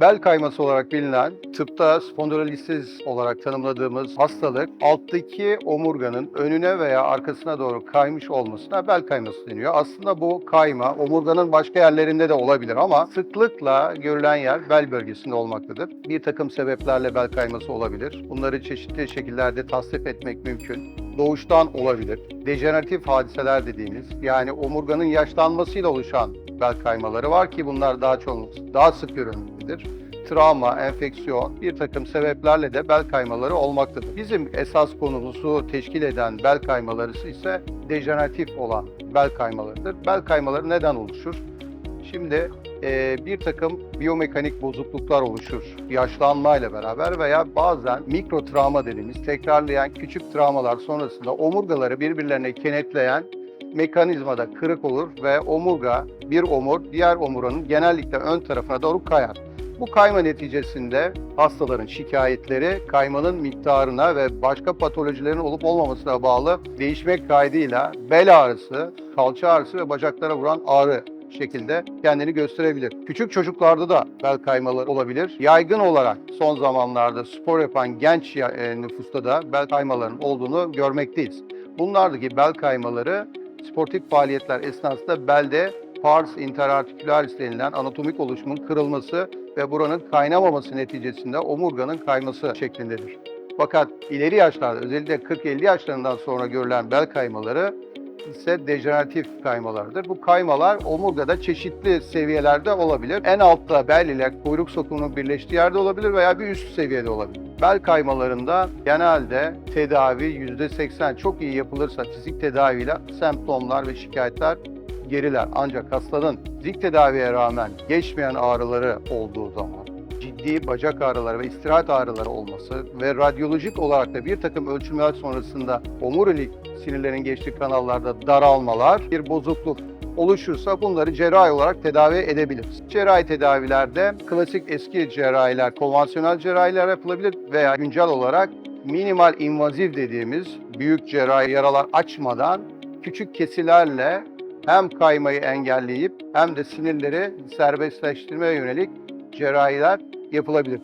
Bel kayması olarak bilinen, tıpta spondylolisis olarak tanımladığımız hastalık, alttaki omurganın önüne veya arkasına doğru kaymış olmasına bel kayması deniyor. Aslında bu kayma omurganın başka yerlerinde de olabilir ama sıklıkla görülen yer bel bölgesinde olmaktadır. Bir takım sebeplerle bel kayması olabilir. Bunları çeşitli şekillerde tasnif etmek mümkün doğuştan olabilir. Dejeneratif hadiseler dediğimiz yani omurganın yaşlanmasıyla oluşan bel kaymaları var ki bunlar daha çok daha sık görülmektedir. Travma, enfeksiyon bir takım sebeplerle de bel kaymaları olmaktadır. Bizim esas konumuzu teşkil eden bel kaymaları ise dejeneratif olan bel kaymalarıdır. Bel kaymaları neden oluşur? Şimdi e, bir takım biyomekanik bozukluklar oluşur yaşlanmayla beraber veya bazen mikro travma dediğimiz tekrarlayan küçük travmalar sonrasında omurgaları birbirlerine kenetleyen mekanizmada kırık olur ve omurga bir omur diğer omurganın genellikle ön tarafına doğru kayar. Bu kayma neticesinde hastaların şikayetleri kaymanın miktarına ve başka patolojilerin olup olmamasına bağlı değişmek kaydıyla bel ağrısı, kalça ağrısı ve bacaklara vuran ağrı şekilde kendini gösterebilir. Küçük çocuklarda da bel kaymaları olabilir. Yaygın olarak son zamanlarda spor yapan genç e, nüfusta da bel kaymalarının olduğunu görmekteyiz. Bunlardaki bel kaymaları sportif faaliyetler esnasında belde pars interarticularis denilen anatomik oluşumun kırılması ve buranın kaynamaması neticesinde omurganın kayması şeklindedir. Fakat ileri yaşlarda özellikle 40-50 yaşlarından sonra görülen bel kaymaları ise dejeneratif kaymalardır. Bu kaymalar omurgada çeşitli seviyelerde olabilir. En altta bel ile kuyruk sokumunun birleştiği yerde olabilir veya bir üst seviyede olabilir. Bel kaymalarında genelde tedavi %80 çok iyi yapılırsa fizik tedaviyle semptomlar ve şikayetler geriler. Ancak hastanın fizik tedaviye rağmen geçmeyen ağrıları olduğu zaman ciddi bacak ağrıları ve istirahat ağrıları olması ve radyolojik olarak da bir takım ölçümler sonrasında omurilik sinirlerin geçtiği kanallarda daralmalar, bir bozukluk oluşursa bunları cerrahi olarak tedavi edebiliriz. Cerrahi tedavilerde klasik eski cerrahiler, konvansiyonel cerrahiler yapılabilir veya güncel olarak minimal invaziv dediğimiz büyük cerrahi yaralar açmadan küçük kesilerle hem kaymayı engelleyip hem de sinirleri serbestleştirmeye yönelik cerrahiler yapılabilir.